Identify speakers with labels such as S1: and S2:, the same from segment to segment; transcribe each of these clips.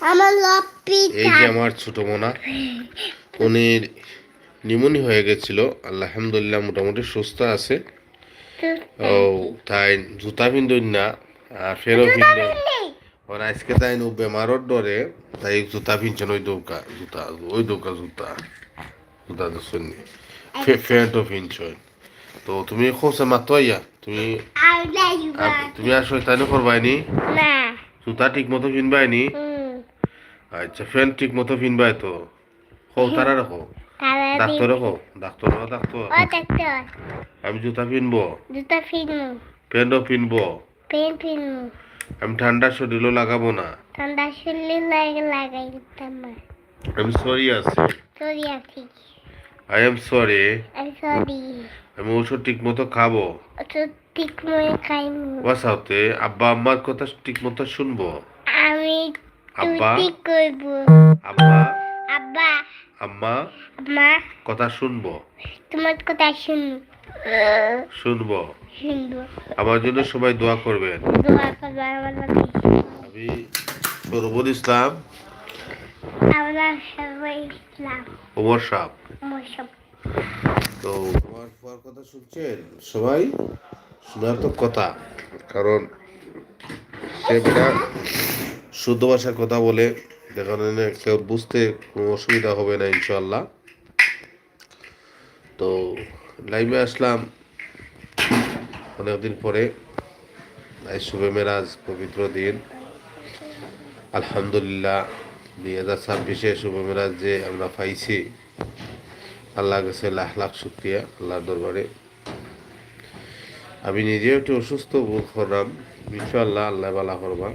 S1: আমার
S2: এই যে আমার ছোট মোনা উনি নিমুনি হয়ে গেছিল আলহামদুলিল্লাহ মোটামুটি সুস্থ আছে। ও তাই জুতা পিন্ধুন না আর ফেরো পিন্ধে। ওর আজকে তাই নো বেমারর ডরে তাই জুতা পিনছেন ওই দৌকা জুতা ওই দৌকা জুতা। জুতা তো শুনি ফ্যান্টও পিনছেন। তো তুমি খোঁজে মাত্র ইয়া তুমি তুমি আর শৈতানি করবাইনি?
S1: না।
S2: জুতা ঠিক মতো পিনবাইনি?
S1: হুম।
S2: আচ্ছা ফ্যান ঠিক মতো পিনবাই তো। হো তারা রাখো। ডাক্তার রাখো ডাক্তার রাখো ডাক্তার
S1: ও ডাক্তার
S2: আমি জুতা পিনবো।
S1: জুতা ফিনমু
S2: প্যান্টও পিনবো।
S1: পেন ফিনমু
S2: আমি ঠান্ডা শরীরও লাগাবো না।
S1: ঠান্ডা শরীর লাগে লাগাই দিতাম
S2: আমি সরি আছি।
S1: সরি আছি।
S2: আই এম সরি
S1: আমি সরি
S2: আমি ওষুধ ঠিক মতো খাব।
S1: তো ঠিক মনে খাইমু।
S2: ওয়াসাতে আব্বা আম্মার কথা ঠিক মতো শুনব।
S1: আমি
S2: আব্বা? আব্বা
S1: আব্বা
S2: আম্মা
S1: মা
S2: কথা শুনব?
S1: তোমার কথা শুনব।
S2: শুনব।
S1: শুনব।
S2: আমার জন্য সবাই দোয়া করবেন।
S1: দোয়া করব আমার
S2: আমি সরবুল ইসলাম
S1: আমরা সবাই ইসলাম।
S2: ওমর তো আমার পর কথা শুনছেন? সবাই? শোনার তো কথা। কারণ সে বেটা শুদ্ধ ভাষার কথা বলে যেখানে কেউ বুঝতে কোনো অসুবিধা হবে না ইনশাল্লাহ তো লাইভে আসলাম অনেকদিন পরে। শুভে মেরাজ, পবিত্র দিন। আলহামদুলিল্লাহ, দুই হাজার ছাব্বিশে শুভ মেরাজ যে আমরা পাইছি। আল্লাহ কাছে লাখ লাখ শুক্রিয়া, আল্লাহর দরবারে। আমি নিজেও একটু অসুস্থ বোধ করলাম। ইনশাআল্লাহ, আল্লাহ বালা করবা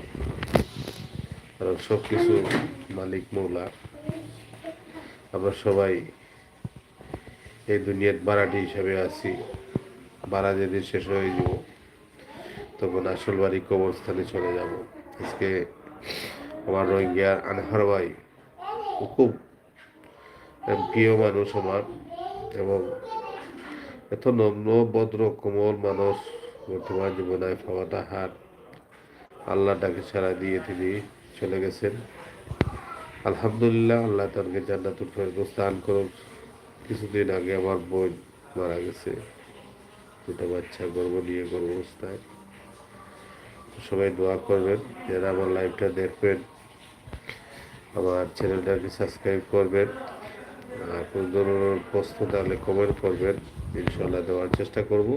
S2: কারণ সব কিছু মালিক মৌলা আমরা সবাই এই দুনিয়ার বাড়াটি হিসাবে আছি। বাড়া যেদিন শেষ হয়ে যাব, তখন আসল বাড়ি কবরস্থানে চলে যাব। আজকে আমার রোহিঙ্গা আনহার ভাই খুব প্রিয় মানুষ আমার এবং এত নম্র, ভদ্র, কোমল মানুষ বর্তমান জীবনে পাওয়াটা হার। আল্লাহ ডাকে সারা দিয়ে তিনি চলে গেছেন। আলহামদুলিল্লাহ, আল্লাহ তাকে জান্নাতুল ফেরদৌস দান করুন কিছুদিন আগে আমার বোন মারা গেছে। দুটো বাচ্চা গর্ব নিয়ে গর্ভ অবস্থায় সবাই দোয়া করবেন, যারা আমার লাইভটা দেখবেন, আমার চ্যানেলটাকে সাবস্ক্রাইব করবেন, আর কোনো ধরনের প্রশ্ন তাহলে কমেন্ট করবেন। ইনশাল্লাহ দেওয়ার চেষ্টা করব।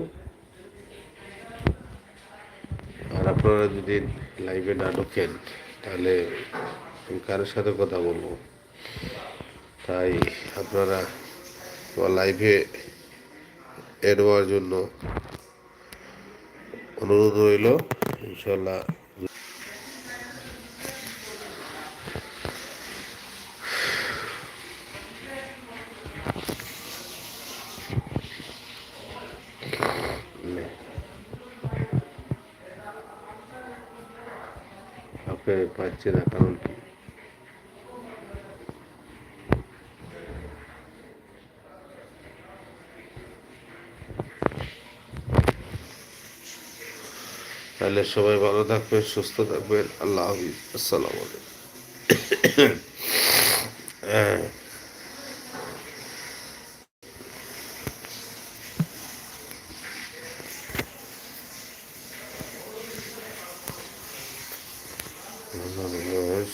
S2: আর আপনারা যদি লাইভে না ঢোকেন তাহলে আমি কারোর সাথে কথা বলব? তাই আপনারা লাইভে এড হওয়ার জন্য অনুরোধ রইল ইনশাল্লাহ আপনি পাচ্ছি না কারণ কি তাহলে সবাই ভালো থাকবেন সুস্থ থাকবেন আল্লাহ হাফিজ আসসালামু আলাইকুম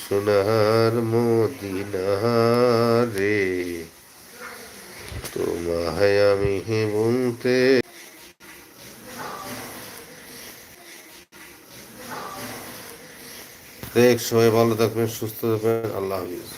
S2: সোনার মদিনারে তোমায় আমি বলতে দেখ সবাই ভালো থাকবেন সুস্থ থাকবেন আল্লাহ হাফিজ।